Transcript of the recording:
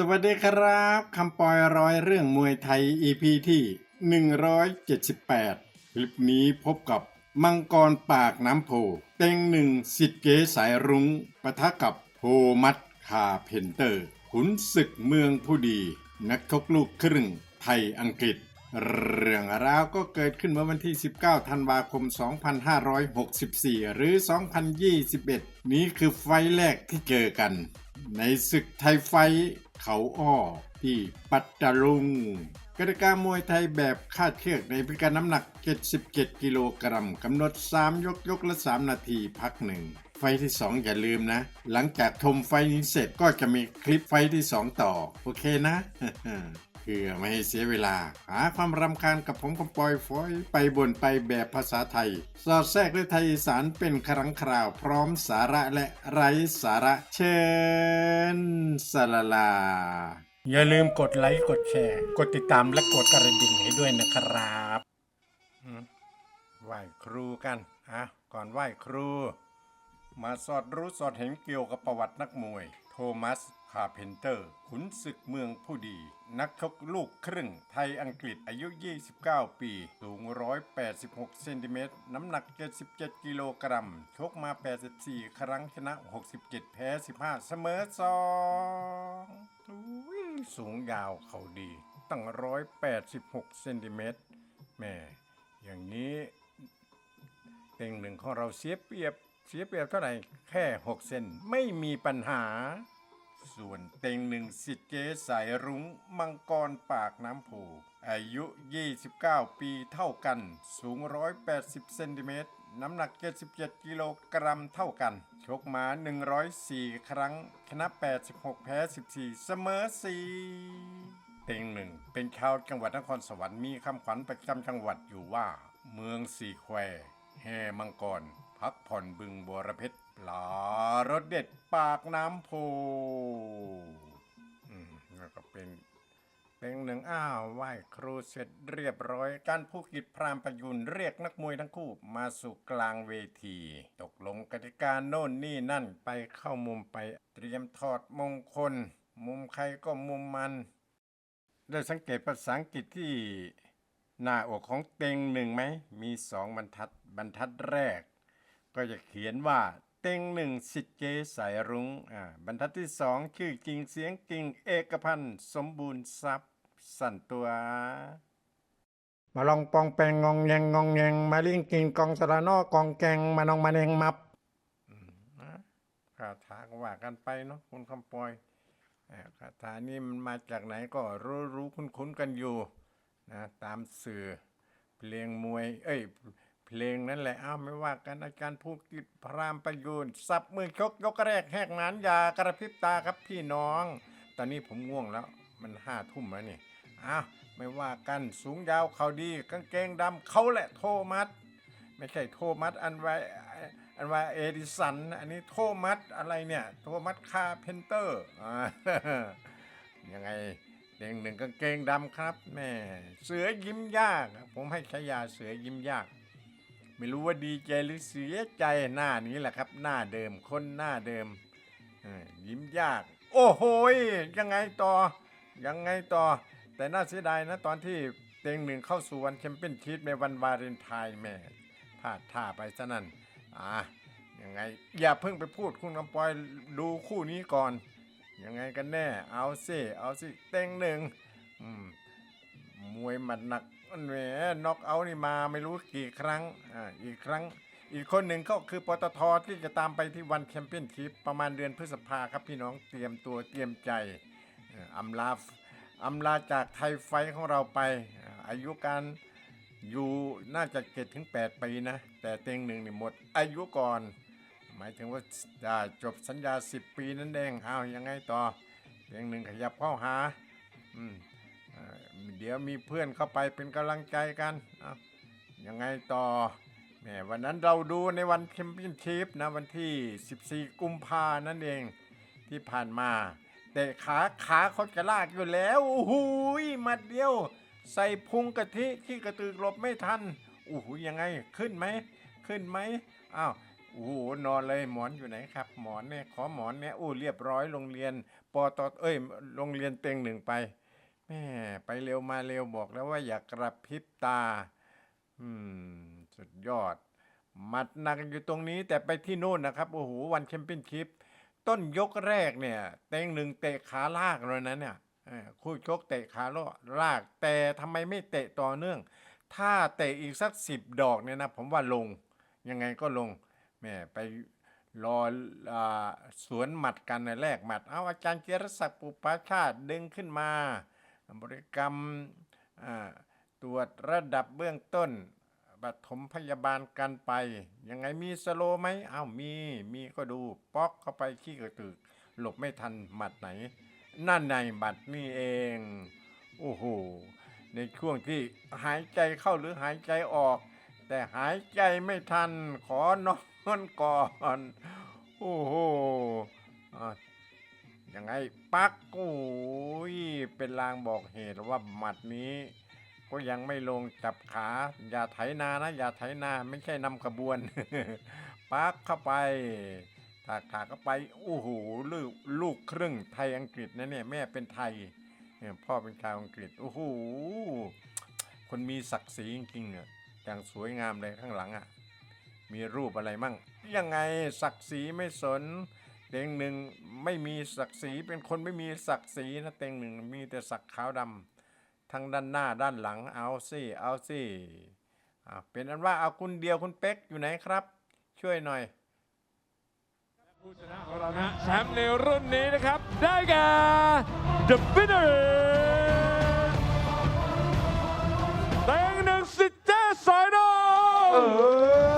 สวัสดีครับคำปอยร้อยเรื่องมวยไทย EP ที่ 178 คลิปนี้พบกับมังกรปากน้ำโพเต็งหนึ่งสิทธิเกสายรุ้งปะทะกับโฮมัดคาเพนเตอร์ ขุนศึกเมืองผู้ดี นักชกลูกครึ่งไทยอังกฤษ เรื่องราวก็เกิดขึ้นเมื่อวันที่ 19 ธันวาคม 2564 หรือ 2021 นี้คือไฟแรกที่เจอกัน ในศึกไทยไฟเขาอ้อที่ปัตตาลุงกติกามวยไทยแบบคาดเชือกในพิการน้ำหนัก 77 กิโลกรัมกำหนด 3 ยกยกละ 3 นาทีพักหนึ่ง ไฟที่ 2 อย่าลืมนะ หลังจากชมไฟนี้เสร็จก็จะมีคลิปไฟที่ 2 ต่อ โอเคนะ พื่อไม่ให้เสียเวลา หาความรำคาญกับผมกำปอยฟอย ไปบนไปแบบภาษาไทย สอดแทรกด้วยไทยอีสานเป็นครั้งคราวพร้อมสาระและไร้สาระเชิญสลาลา อย่าลืมกดไลค์กดแชร์ กดติดตามและกดกระดิ่งให้ด้วยนะครับไหว้ครูกันอะก่อนไหว้ครู มาสอดรู้สอดเห็นเกี่ยวกับประวัตินักมวย โทมัส คาเพนเตอร์ ขุนศึกเมืองผู้ดี นักชกลูกครึ่ง ไทยอังกฤษอายุ 29 ปี สูง 186 เซนติเมตร น้ำหนัก 77 กิโลกรัม ชกมา 84 ครั้งชนะ 67 แพ้ 15 เสมอ2อุ้ยสูงยาวเขาดี ตั้ง 186 เซนติเมตร แม่ อย่างนี้เต็งหนึ่งของเราเสียเปรียบ เสียเปรียบเท่าไหร่ แค่ 6 เซน ไม่มีปัญหา ส่วนเต็งหนึ่งสิทธิ์เจสายรุ้งมังกรปากน้ำโพอายุ 29 ปีเท่ากัน สูง 180 เซนติเมตร น้ำหนัก 77 กิโลกรัมเท่ากัน ชกมา 104 ครั้ง ชนะ 86 แพ้ 14 เสมอ 4 เต็งหนึ่งเป็นชาวจังหวัดนครสวรรค์มีคำขวัญประจำจังหวัดอยู่ว่า เมืองสี่แควแห่มังกร พักผ่อนบึงบัวระเพ็ดปลารสเด็ดปากน้ำโพอืมแล้วก็เป็นเป็นหนึ่งอ้าวไหว้ครูเสร็จเรียบร้อย การผู้กิจพรามประยุนเรียกนักมวยทั้งคู่มาสู่กลางเวที ตกลงกติกาโน่นนี่นั่นไปเข้ามุมไปเตรียมถอดมงคล มุมใครก็มุมมัน ได้สังเกตภาษาอังกฤษที่หน้าอกของเต็งหนึ่งไหม มีสองบรรทัดบรรทัดแรก ก็จะเขียนว่าเต็งหนึ่งสิทธิ์เจสายรุง้งอ่าบรรทัดที่สองชื่อจริงเสียงจริงเอกพันธ์สมบูรณ์ทรัพย์สั่นตัว มาลองปองแปงงองแยงงองแยงมาลิงกินกองสระนอกองแกงมานองมาเนงมับอืมนะคาถาก็ว่ากันไปเนาะคุณคำปอยอ่าคาถานี้มันมาจากไหนก็รู้รู้คุ้นคุ้นๆกันอยู่นะตามสื่อเพลงมวย เอ้ย เพลงนั่นแหละอ้าวไม่ว่ากันอาจารย์ภูกิจพรามประยูนสับมือชกยกแรกแหกหนานอยากระพริบตาครับพี่น้อง ตอนนี้ผมง่วงแล้วมันห้าทุ่มแล้วนี่อ้าวไม่ว่ากันสูงยาวเขาดีกางเกงดำเขาแหละโทมัสไม่ใช่โทมัสอันไวอันไวเอดิสัน อันนี้โทมัสอะไรเนี่ย โทมัสคาเพนเตอร์ยังไงเด้งหนึ่งกางเกงดำครับแม่เสือยิ้มยาก ผมให้ฉายาเสือยิ้มยาก ไม่รู้ว่าดีใจหรือเสียใจหน้านี้แหละครับ หน้าเดิมคนหน้าเดิมยิ้มยาก โอ้โหยยังไงต่อ ยังไงต่อ แต่น่าเสียดายนะ ตอนที่เต็งหนึ่งเข้าสู่วันแชมเปี้ยนชิพในวันวาเลนไทน์แม่พลาดท่าไปซะนั่นอะยังไง อย่าเพิ่งไปพูดคุณกำปอยดูคู่นี้ก่อน ยังไงกันแน่ เอาสิเอาสิเต็งหนึ่งอืม มวยหมัดหนักมันแหมน็อกเอานี่มาไม่รู้กี่ครั้งอ่าอีกครั้ง อีกคนหนึ่งก็คือปตทที่จะตามไปที่วันแชมเปี้ยนชิพประมาณเดือนพฤษภาครับพี่น้องเตรียมตัวเตรียมใจอ่ออำลาอำลาจากไทยไฟของเราไป อายุการอยู่น่าจะเจ็ดถึงแปดปีนะ แต่เต็งหนึ่งนี่หมด อายุก่อน หมายถึงว่าจะจบสัญญา10ปีนั่นเองเอายังไงต่อเพียงหนึ่งขยับเข้าหาอืม เดี๋ยวมีเพื่อนเข้าไปเป็นกำลังใจกันเอายังไงต่อแหมวันนั้นเราดูในวันแชมเปี้ยนชิพนะวันที่ 14 กุมภานั่นเองที่ผ่านมาแต่ขาขาเขาจะลากอยู่แล้วโอ้โหยหมัดเดียว ใส่พุงกะทิที่กระตือหลบไม่ทันโอ้โหยังไงขึ้นไหมขึ้นไหมอ้าวโอ้โหนอนเลยหมอนอยู่ไหนครับ หมอนเนี่ยขอหมอนเนี่ยโอ้เรียบร้อยโรงเรียนปอตอเอ้ยโรงเรียนเต็งหนึ่งไป แม่ไปเร็วมาเร็วบอกแล้วว่าอย่ากระพริบตา อืม สุดยอด หมัดหนักอยู่ตรงนี้แต่ไปที่โน่นนะครับ โอ้โห วันแชมเปี้ยนชิพ ต้นยกแรกเนี่ย เต็งหนึ่งเตะขาลากเลยนะเนี่ยคู่ชกเตะขาลาก แต่ทำไมไม่เตะต่อเนื่อง ถ้าเตะอีกสักสิบดอกเนี่ยนะ ผมว่าลง ยังไงก็ลง แม่ไปรออสวนหมัดกันในแรกหมัด เอาอาจารย์เจรศักดิ์ปุปปาชาติดึงขึ้นมา บริกรรมตรวจระดับเบื้องต้นปฐมพยาบาลกันไป ยังไงมีสโลไหมอ้าวมีมีก็ดูป๊อกเข้าไปขี้กระตึก หลบไม่ทันหมัดไหน นั่นในหมัดนี่เอง โอ้โห ในช่วงที่หายใจเข้าหรือหายใจออก แต่หายใจไม่ทัน ขอนอนก่อน โอ้โห ยังไงปักโอ้ยเป็นลางบอกเหตุว่าหมัดนี้ ก็ยังไม่ลงจับขา อย่าไถนานะ อย่าไถนาไม่ใช่นำขบวน ปักเข้าไปถากถากเข้าไปโอ้โหลูกลูกครึ่งไทยอังกฤษนะเนี่ยแม่เป็นไทยพ่อเป็นชาวอังกฤษโอ้โหคนมีศักดิ์ศรีจริงๆอะอย่างสวยงามเลยข้างหลังอะมีรูปอะไรมั่ง ยังไงศักดิ์ศรีไม่สน เต็งหนึ่งไม่มีศักดิ์ศรีเป็นคนไม่มีศักดิ์ศรีนะเต็งหนึ่งมีแต่ศักดิ์ขาวดำทั้งด้านหน้าด้านหลังเอาสิเอาสิเป็นอันว่าเอาคุณเดียวคุณเป๊กอยู่ไหนครับ ช่วยหน่อยผู้ชนะของเรานะแชมป์ในรุ่นนี้นะครับ ได้แก่ The Winner เต็งหนึ่งสิทธิ์แจ้สายดอง